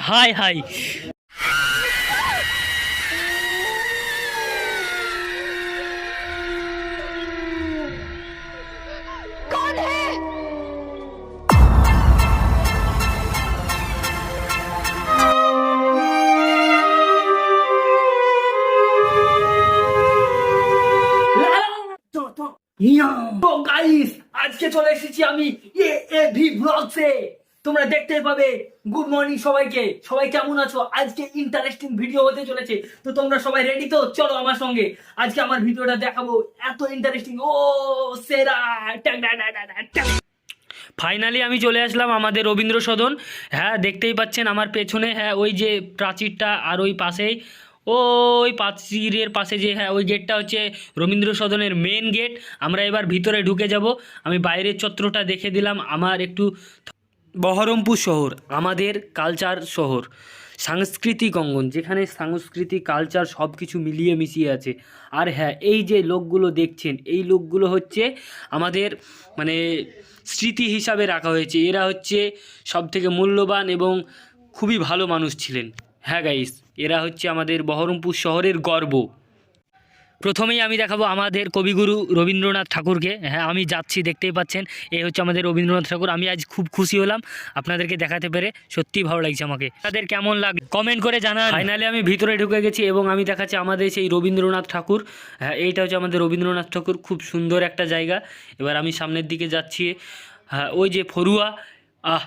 High high. তো guys আজকে চলে এসেছি আমি এ এ ভি ব্লগসে তোমরা দেখতে পাবে গুড মর্নিং সবাইকে। সবাই কেমন আছো? আজকে ইন্টারেস্টিং ভিডিও হতে চলেছে। তো তোমরা সবাই রেডি তো? চলো আমার সঙ্গে। আজকে আমার ভিডিওটা দেখাবো এত ইন্টারেস্টিং ও, সেরা। ফাইনালি আমি চলে আসলাম আমাদের রবীন্দ্র সদন। হ্যাঁ দেখতেই পাচ্ছেন আমার পেছনে হ্যাঁ ওই যে প্রাচীরটা আর ওই পাশেই ওই প্রাচীরের পাশে যে হ্যাঁ ওই গেটটা হচ্ছে রবীন্দ্র সদনের মেন গেট আমরা এবার ভিতরে ঢুকে যাব। আমি বাইরের চত্রটা দেখে দিলাম। আমার একটু বহরমপুর শহর, আমাদের কালচার শহর। সাংস্কৃতিক অঙ্গন, যেখানে সাংস্কৃতিক কালচার সব কিছু মিলিয়ে মিশিয়ে আছে। আর হ্যাঁ এই যে লোকগুলো দেখছেন, এই লোকগুলো হচ্ছে আমাদের মানে স্মৃতি হিসাবে রাখা হয়েছে। এরা হচ্ছে সব থেকে মূল্যবান এবং খুবই ভালো মানুষ ছিলেন। হ্যাঁ গাইস এরা হচ্ছে আমাদের বহরমপুর শহরের গর্ব। প্রথমেই আমি দেখাবো আমাদের কবিগুরু রবীন্দ্রনাথ ঠাকুরকে। হ্যাঁ আমি যাচ্ছি, দেখতেই পাচ্ছেন এই হচ্ছে আমাদের রবীন্দ্রনাথ ঠাকুর। আমি আজ খুব খুশি হলাম আপনাদেরকে দেখাতে পেরে। সত্যিই ভালো লাগছে আমাকে। তাদের কেমন লাগ কমেন্ট করে জানান। ফাইনালি আমি ভিতরে ঢুকে গেছি এবং আমি দেখাচ্ছি আমাদের সেই রবীন্দ্রনাথ ঠাকুর। হ্যাঁ এইটা হচ্ছে আমাদের রবীন্দ্রনাথ ঠাকুর। খুব সুন্দর একটা জায়গা। এবার আমি সামনের দিকে যাচ্ছি। হ্যাঁ ওই যে ফরুয়া। আহ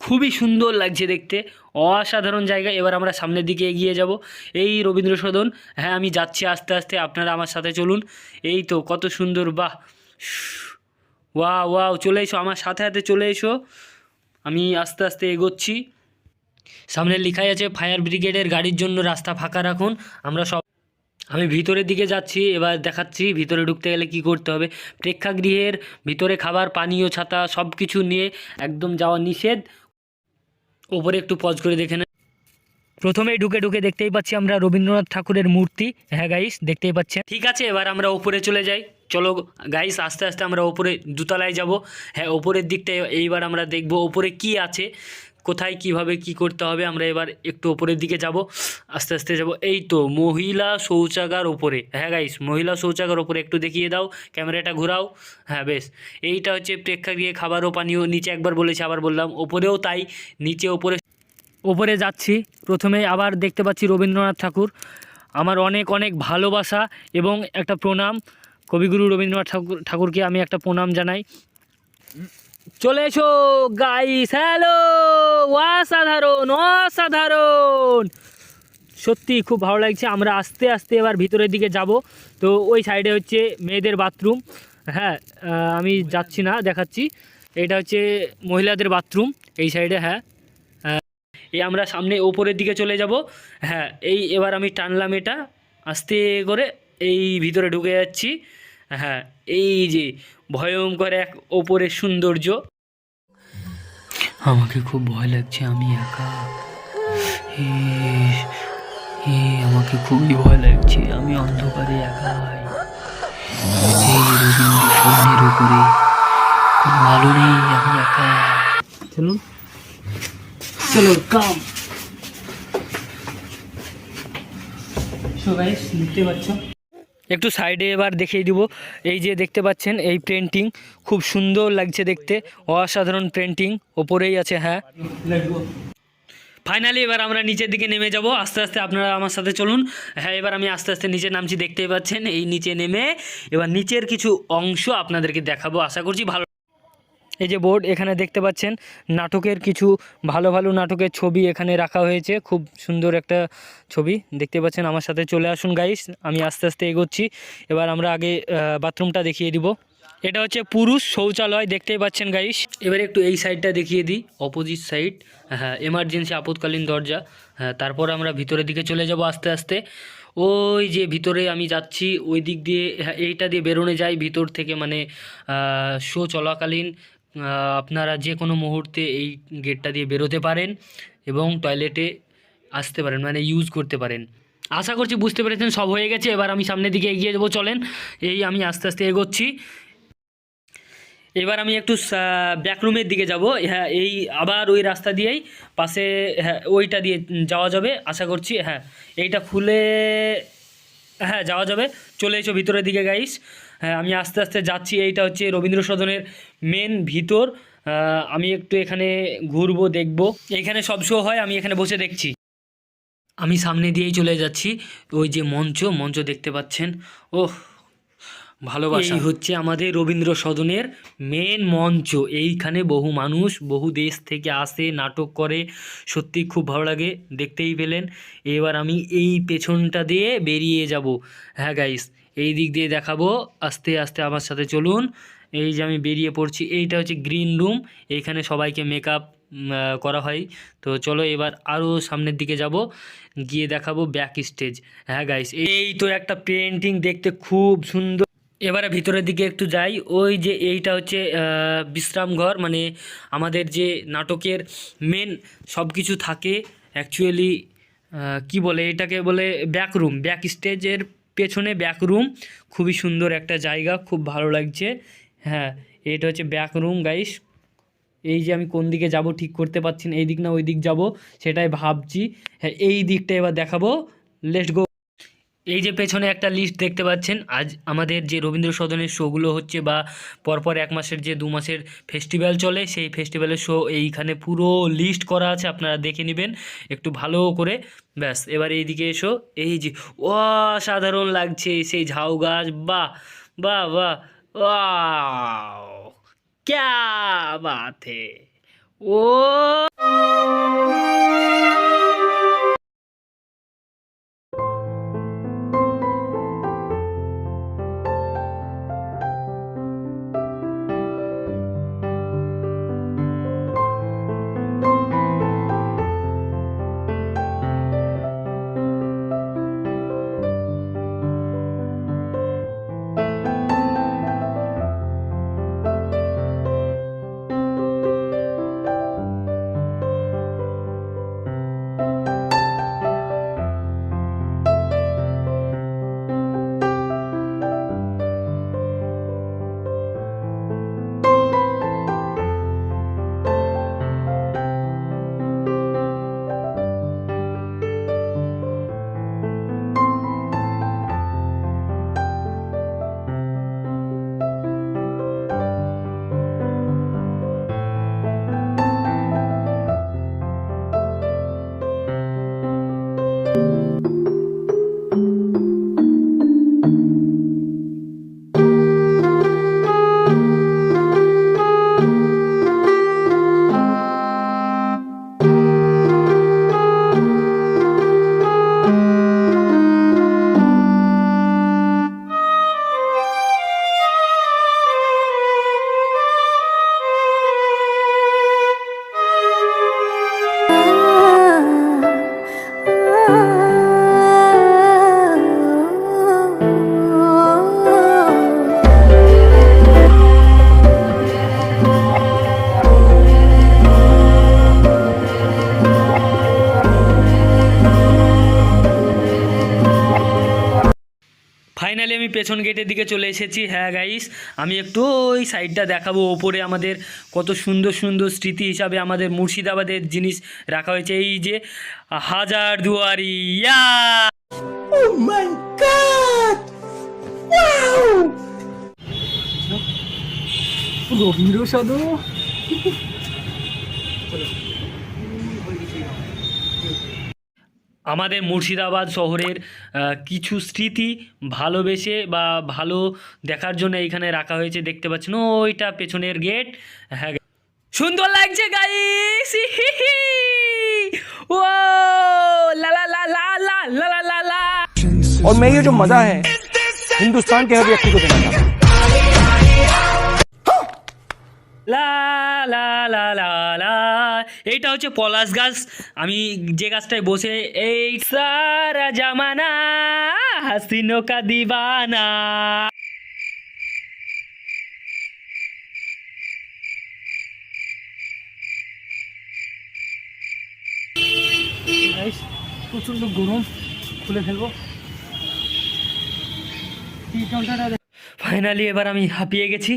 খুবই সুন্দর লাগছে দেখতে। অসাধারণ জায়গা। এবার আমরা সামনের দিকে এগিয়ে যাব। এই রবীন্দ্র সদন হ্যাঁ আমি যাচ্ছি আস্তে আস্তে, আপনারা আমার সাথে চলুন। এই তো কত সুন্দর, বাহ! ওয়া ওয়াও, চলে এসো, আমার সাথে সাথে চলে এসো। আমি আস্তে আস্তে এগোচ্ছি। সামনে লেখাই আছে, ফায়ার ব্রিগেডের গাড়ির জন্য রাস্তা ফাঁকা রাখুন। আমরা সব আমি ভিতরের দিকে যাচ্ছি, এবার দেখাচ্ছি, ভিতরে ঢুকতে গেলে কি করতে হবে? প্রেক্ষাগৃহের ভিতরে খাবার, পানীয়, ছাতা সব কিছু নিয়ে একদম যাওয়া নিষেধ। ওপরে একটু পজ করে দেখে নেন প্রথমেই ঢুকে ঢুকে দেখতেই পাচ্ছি আমরা রবীন্দ্রনাথ ঠাকুরের মূর্তি। হ্যাঁ গাইস দেখতেই পাচ্ছেন ঠিক আছে, এবার আমরা ওপরে চলে যাই। চলো গাইস আস্তে আস্তে আমরা ওপরে দুতলায় যাব। হ্যাঁ ওপরের দিকটা এইবার আমরা দেখব। ওপরে কি আছে? কোথায় কীভাবে কি করতে হবে, আমরা এবার একটু ওপরের দিকে যাব। আস্তে আস্তে যাব। এই তো, মহিলা শৌচাগার ওপরে। হ্যাঁ গাইস মহিলা শৌচাগার ওপরে একটু দেখিয়ে দাও, ক্যামেরাটা ঘোরাও। হ্যাঁ বেশ, এইটা হচ্ছে প্রেক্ষাগৃহে খাবার ও পানীয়, নিচে একবার বলেছি, আবার বললাম। ওপরেও তাই, নিচে ওপরে ওপরে যাচ্ছি। প্রথমে আবার দেখতে পাচ্ছি রবীন্দ্রনাথ ঠাকুর। আমার অনেক অনেক ভালোবাসা এবং একটা প্রণাম। কবিগুরু রবীন্দ্রনাথ ঠাকুর, ঠাকুরকে আমি একটা প্রণাম জানাই। চলে এসো গাইস হ্যালো অসাধারণ অসাধারণ। সত্যি খুব ভালো লাগছে আমরা আস্তে আস্তে এবার ভিতরের দিকে যাব। তো ওই সাইডে হচ্ছে মেয়েদের বাথরুম হ্যাঁ আমি যাচ্ছি না দেখাচ্ছি। এটা হচ্ছে মহিলাদের বাথরুম এই সাইডে হ্যাঁ। এই আমরা সামনে ওপরের দিকে চলে যাব। হ্যাঁ এই এবার আমি টানলাম এটা। আস্তে করে এই ভিতরে ঢুকে যাচ্ছি। হ্যাঁ এই যে ভয়ঙ্কর এক ওপরের সৌন্দর্য। আমাকে খুব ভয় লাগছে আমি একা। এ আমাকে খুবই ভয় লাগছে আমি অন্ধকারে একাই এই রবীন্দ্র উপরে কোনো আলো নেই আমি একা। চলুন। চলো কাম দেখতে পাচ্ছ? একটু সাইডে এবার দেখিয়ে দিব। এই যে দেখতে পাচ্ছেন, এই পেন্টিং খুব সুন্দর লাগছে দেখতে। অসাধারণ পেন্টিং ওপরেই আছে হ্যাঁ। ফাইনালি এবার আমরা নিচের দিকে নেমে যাব। আস্তে আস্তে আপনারা আমার সাথে চলুন। হ্যাঁ এবার আমি আস্তে আস্তে নিচে নামছি, দেখতেই পাচ্ছেন, এই নিচে নেমে এবার নিচের কিছু অংশ আপনাদেরকে দেখাবো। আশা করছি ভালো এই যে বোর্ড এখানে দেখতে পাচ্ছেন নাটকের কিছু ভালো ভালো নাটকের ছবি এখানে রাখা হয়েছে। খুব সুন্দর একটা ছবি। দেখতে পাচ্ছেন আমার সাথে চলে আসুন গাইস আমি আস্তে আস্তে এগোচ্ছি। এবার আমরা আগে বাথরুমটা দেখিয়ে দিব। এটা হচ্ছে পুরুষ শৌচালয় দেখতেই পাচ্ছেন গাইস এবার একটু এই সাইডটা দেখিয়ে দিই অপোজিট সাইড হ্যাঁ এমার্জেন্সি আপতকালীন দরজা। হ্যাঁ তারপর আমরা ভিতরের দিকে চলে যাব আস্তে আস্তে। ওই যে ভিতরে আমি যাচ্ছি ওই দিক দিয়ে হ্যাঁ, এইটা দিয়ে বেরোনো যায় ভিতর থেকে মানে শো চলাকালীন আপনারা যে কোনো মুহূর্তে এই গেটটা দিয়ে বেরোতে পারেন এবং টয়লেটে আসতে পারেন মানে ইউজ করতে পারেন। আশা করছি বুঝতে পেরেছেন, সব হয়ে গেছে। এবার আমি সামনের দিকে এগিয়ে যাব চলেন। এই আমি আস্তে আস্তে এগোচ্ছি। এবার আমি একটু ব্যাকরুমের দিকে যাব। হ্যাঁ এই আবার ওই রাস্তা দিয়েই পাশে হ্যাঁ ওইটা দিয়ে যাওয়া যাবে। আশা করছি হ্যাঁ এইটা খুলে হ্যাঁ যাওয়া যাবে। চলে এসো ভিতরের দিকে গাইস হ্যাঁ আমি আস্তে আস্তে যাচ্ছি। এইটা হচ্ছে রবীন্দ্র সদনের মেন ভিতর আমি একটু এখানে ঘুরবো, দেখব। এখানে সব শো হয়, আমি এখানে বসে দেখছি। আমি সামনে দিয়েই চলে যাচ্ছি। ওই যে মঞ্চ মঞ্চ দেখতে পাচ্ছেন। ওহ ভালোবাসা। এই হচ্ছে আমাদের রবীন্দ্র সদনের মেন মঞ্চ। এইখানে বহু মানুষ, বহু দেশ থেকে আসে, নাটক করে। সত্যি খুব ভালো লাগে, দেখতেই পেলেন। এবার আমি এই পেছনটা দিয়ে বেরিয়ে যাব। হ্যাঁ গাইস এই দিক দিয়ে দেখাবো। আস্তে আস্তে আমার সাথে চলুন। এই যে আমি বেরিয়ে পড়ছি, এইটা হচ্ছে গ্রিন রুম এইখানে সবাইকে মেকআপ করা হয়। তো চলো এবার আরও সামনের দিকে যাব, গিয়ে দেখাবো ব্যাক স্টেজ হ্যাঁ গাইস এই তো একটা পেন্টিং দেখতে খুব সুন্দর। এবারে ভিতরের দিকে একটু যাই। ওই যে এইটা হচ্ছে বিশ্রাম ঘর মানে আমাদের যে নাটকের মেন সব কিছু থাকে অ্যাকচুয়ালি কি বলে এটাকে বলে ব্যাক রুম ব্যাক স্টেজের পেছনে ব্যাক রুম খুবই সুন্দর একটা জায়গা, খুব ভালো লাগছে। হ্যাঁ এটা হচ্ছে ব্যাক রুম গাইস এই যে আমি কোন দিকে যাব ঠিক করতে পারছি না, এই দিক না ওই দিক যাব, সেটাই ভাবছি। হ্যাঁ এই দিকটা এবার দেখাবো। লেটস গো এই যে পেছনে একটা লিস্ট দেখতে পাচ্ছেন, আজ আমাদের যে রবীন্দ্র সদনের শোগুলো হচ্ছে বা পরপর এক মাসের যে দু মাসের ফেস্টিভ্যাল চলে, সেই ফেস্টিভ্যালের শো এইখানে পুরো লিস্ট করা আছে, আপনারা দেখে নেবেন, একটু ভালো করে। ব্যাস, এবার এইদিকে এসো, এই যে অসাধারণ লাগছে সেই ঝাউ গাছ বা বা বা ক্যা বাথে ও পেছন গেটের দিকে চলে এসেছি। হ্যাঁ গাইস আমি একটু ওই সাইডটা দেখাবো। ওপরে আমাদের কত সুন্দর সুন্দর স্মৃতি হিসাবে আমাদের মুর্শিদাবাদের জিনিস রাখা হয়েছে। এই যে হাজার দুয়ারি ইয়া! রবীন্দ্র সদন আমাদের মুর্শিদাবাদ শহরের কিছু স্মৃতি ভালোবেসে বা ভালো দেখার জন্য এইখানে রাখা হয়েছে দেখতে পাচ্ছেন ওইটা পেছনের গেট। হ্যাঁ সুন্দর লাগছে গাইস ও লা লা লা লা লা লা এইটা হচ্ছে পলাশ গাছ। আমি যে গাছটায় বসে, এই সারা জামানা হাসিনো কা দিবানা। প্রচণ্ড গরম, খুলে ফেলব। টি ফাইনালি এবার আমি হাঁপিয়ে গেছি।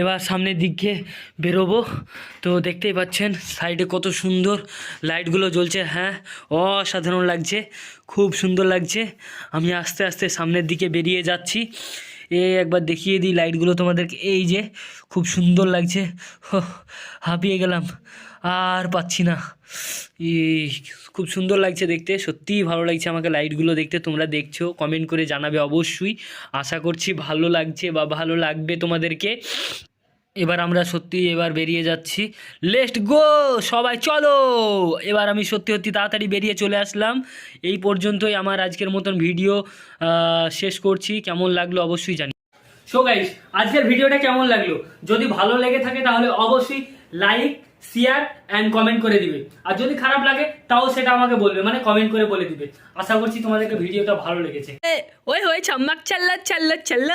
এবার সামনের দিকে বেরোবো। তো দেখতেই পাচ্ছেন, সাইডে কত সুন্দর লাইটগুলো জ্বলছে। হ্যাঁ অসাধারণ লাগছে, খুব সুন্দর লাগছে। আমি আস্তে আস্তে সামনের দিকে বেরিয়ে যাচ্ছি। এ একবার দেখিয়ে দিই লাইটগুলো তোমাদেরকে। এই যে, খুব সুন্দর লাগছে। হাঁপিয়ে গেলাম। আর পাচ্ছি না। খুব সুন্দর লাগছে দেখতে। সত্যিই ভালো লাগছে আমাকে লাইটগুলো দেখতে। তোমরা দেখছ কমেন্ট করে জানাবে অবশ্যই। আশা করছি ভালো লাগছে বা ভালো লাগবে তোমাদেরকে। এবার আমরা সত্যি এবার বেরিয়ে যাচ্ছি। লেস্ট গো সবাই চলো! এবার আমি সত্যি সত্যি তাড়াতাড়ি বেরিয়ে চলে আসলাম। এই পর্যন্তই আমার আজকের মতন ভিডিও শেষ করছি। কেমন লাগল অবশ্যই জানি। সো গাইস আজকের ভিডিওটা কেমন লাগল? যদি ভালো লেগে থাকে তাহলে অবশ্যই লাইক শেয়ার অ্যান্ড কমেন্ট করে দিবে। আর যদি খারাপ লাগে, তাও সেটা আমাকে বলবে। মানে কমেন্ট করে বলে দিবে। আশা করছি তোমাদেরকে ভিডিওটা ভালো লেগেছে। ওই ওই, চম্মাক চাল্লা চাল্লা চাল্লা